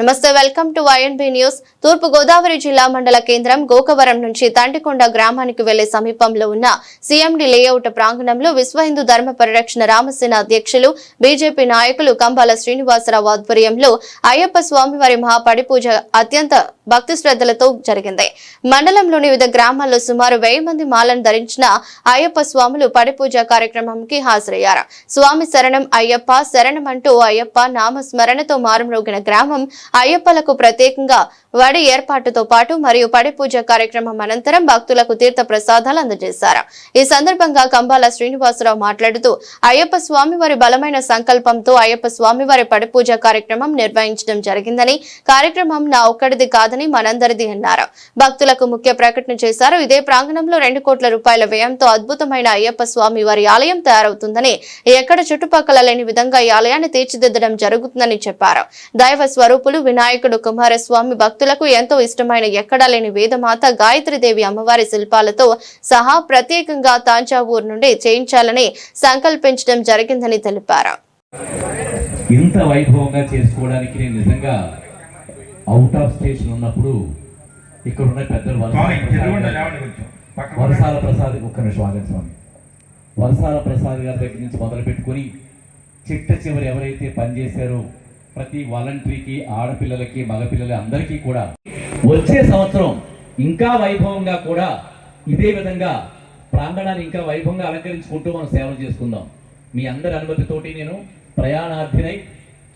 నమస్తే welcome to వైఎన్బి news తూర్పు గోదావరి జిల్లా మండల కేంద్రం గోకవరం నుంచి తంటికొండ గ్రామానికి వెళ్ళే సమీపంలో ఉన్న సీఎండి లేఅవుట్ ప్రాంగణంలో విశ్వ హిందూ ధర్మ పరిరక్షణ రామసేన అధ్యక్షులు బీజేపీ నాయకులు కంబాల శ్రీనివాసరావు ఆధ్వర్యంలో అయ్యప్ప స్వామివారి మహాపడిపూజ అత్యంత భక్తి శ్రద్ధలతో జరిగింది. మండలంలోని వివిధ గ్రామాల్లో సుమారు వెయ్యి మంది మాలను ధరించిన అయ్యప్ప స్వాములు పడిపూజ కార్యక్రమంకి హాజరయ్యారు. స్వామి శరణం అయ్యప్ప శరణం అంటూ అయ్యప్ప నామ స్మరణతో మారుమ్రోగిన గ్రామం అయ్యప్పలకు ప్రత్యేకంగా వడి ఏర్పాటుతో పాటు మరియు పడి పూజ కార్యక్రమం అనంతరం భక్తులకు తీర్థ ప్రసాదాలు అందజేశారు. ఈ సందర్భంగా కంబాల శ్రీనివాసరావు మాట్లాడుతూ అయ్యప్ప స్వామివారి బలమైన సంకల్పంతో అయ్యప్ప స్వామివారి పడి పూజ కార్యక్రమం నిర్వహించడం జరిగిందని కార్యక్రమం నా ఒక్కడిది కాదని మనందరిది అన్నారు. భక్తులకు ముఖ్య ప్రకటన చేశారు. ఇదే ప్రాంగణంలో రెండు కోట్ల రూపాయల వ్యయంతో అద్భుతమైన అయ్యప్ప స్వామి వారి ఆలయం తయారవుతుందని ఎక్కడ చుట్టుపక్కల లేని విధంగా ఈ ఆలయాన్ని తీర్చిదిద్దడం జరుగుతుందని చెప్పారు. దైవ స్వరూపులు వినాయకుడు కుమారస్వామి భక్తులకు ఎంతో ఇష్టమైన ఎక్కడా లేని వేదమాత గాయత్రీదేవి అమ్మవారి శిల్పాలతో సహా ప్రత్యేకంగా తాంజావూరు నుండి చేయించాలని సంకల్పించడం జరిగిందని తెలిపారు. ఇంత వైభవంగా చేసుకోవడానికి నేను నిజంగా అవుట్ ఆఫ్ స్టేషన్ ఉన్నప్పుడు ఇక్కడ ఉన్న పెద్దలు వరసాల ప్రసాద్ వరసాల ఒక్క నిమిషం ఆగండి స్వామి. వరసాల ప్రసాద్ గారి దగ్గర నుంచి మొదలు పెట్టుకుని చిట్ట చివరి ఎవరైతే పనిచేశారో ప్రతి వాలంటరీకి ఆడపిల్లలకి మగపిల్లలకి అందరికీ కూడా వచ్చే సంవత్సరం ఇంకా వైభవంగా కూడా ఇదే విధంగా ప్రాంగణాన్ని ఇంకా వైభవంగా అలంకరించుకుంటూ మనం సేవలు చేసుకుందాం. మీ అందరి అనుమతితోటి నేను ప్రయాణార్థినై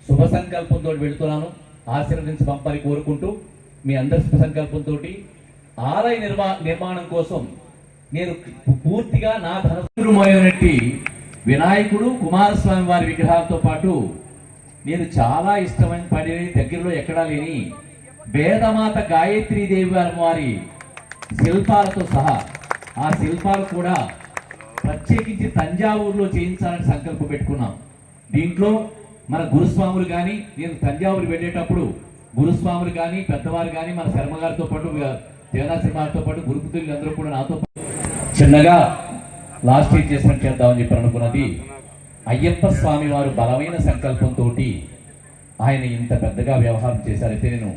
శుభ సంకల్పంతో వెళుతున్నాను. ఆశీర్వదించి పంపాలి కోరుకుంటూ మీ అందరి సంకల్పంతో ఆలయ నిర్మా నిర్మాణం కోసం నేను పూర్తిగా నా ధనసుమైనట్టి వినాయకుడు కుమారస్వామి వారి విగ్రహాలతో పాటు నేను చాలా ఇష్టమైన పడి దగ్గరలో ఎక్కడా లేని వేదమాత గాయత్రీ దేవి వారి శిల్పాలతో సహా ఆ శిల్పాలు కూడా ప్రత్యేకించి తంజావూరులో చేయించాలని సంకల్పం పెట్టుకున్నాం. దీంట్లో మన గురుస్వాములు కానీ నేను తంజావూరు వెళ్ళేటప్పుడు గురుస్వాములు కానీ పెద్దవారు కానీ మన శర్మ గారితో పాటు దేవనా గారితో పాటు గురుపుతులు అందరూ కూడా నాతో పాటు చిన్నగా లాస్ట్ ఇయర్ చేసినట్టు చేద్దామని చెప్పి అనుకున్నది. అయ్యప్ప స్వామి వారు బలమైన సంకల్పంతో ఆయన ఇంత పెద్దగా వ్యవహారం చేశారైతే నేను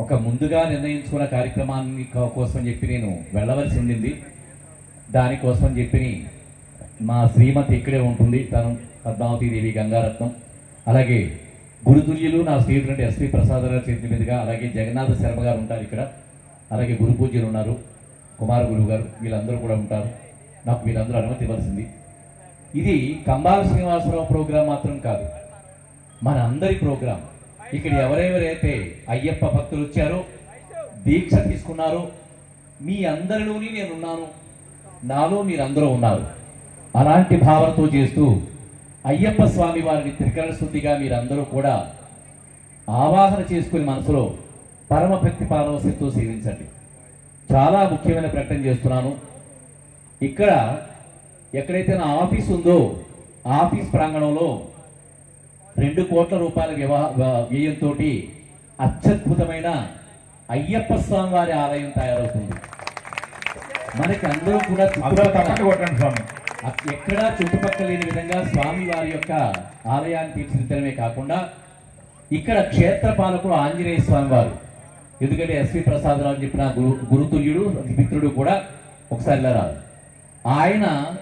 ఒక ముందుగా నిర్ణయించుకున్న కార్యక్రమాన్ని కోసం చెప్పి నేను వెళ్ళవలసి ఉండింది. దానికోసం చెప్పి మా శ్రీమతి ఇక్కడే ఉంటుంది. తను పద్మావతి దేవి గంగారత్నం. అలాగే గురుతుల్యులు నా స్నేహితుడు ఎస్పి ప్రసాద్ గారి చేతి మీదుగా అలాగే జగన్నాథ శర్మ గారు ఉంటారు ఇక్కడ. అలాగే గురు పూజ్యులు ఉన్నారు. కుమార గురువు గారు వీళ్ళందరూ కూడా ఉంటారు. నాకు వీళ్ళందరూ అనుమతి ఇవ్వాల్సింది. ఇది కంబాల శ్రీనివాసరావు ప్రోగ్రాం మాత్రం కాదు. మన అందరి ప్రోగ్రాం. ఇక్కడ ఎవరెవరైతే అయ్యప్ప భక్తులు వచ్చారో దీక్ష తీసుకున్నారో మీ అందరిలోని నేనున్నాను. నాలో మీరందరూ ఉన్నారు. అలాంటి భావనతో చేస్తూ అయ్యప్ప స్వామి వారిని త్రికరణ శుద్ధిగా మీరందరూ కూడా ఆవాహన చేసుకుని మనసులో పరమ భక్తి పారవశంతో సేవించండి. చాలా ముఖ్యమైన ప్రకటన చేస్తున్నాను. ఇక్కడ ఎక్కడైతే నా ఆఫీస్ ఉందో ఆఫీస్ ప్రాంగణంలో రెండు కోట్ల రూపాయల వ్యవహ- వ్యయంతో అత్యద్భుతమైన అయ్యప్ప స్వామి వారి ఆలయం తయారవుతుంది. మనకి అందరూ కూడా స్వామి. ఎక్కడా చుట్టుపక్కల లేని విధంగా స్వామి వారి యొక్క ఆలయాన్ని తీర్చిదిద్దడమే కాకుండా ఇక్కడ క్షేత్ర పాలకుడు ఆంజనేయ స్వామి వారు. ఎందుకంటే ఎస్వి ప్రసాదరావు చెప్పిన గురు గురుతుల్యుడు మిత్రుడు కూడా ఒకసారి రాదు ఆయన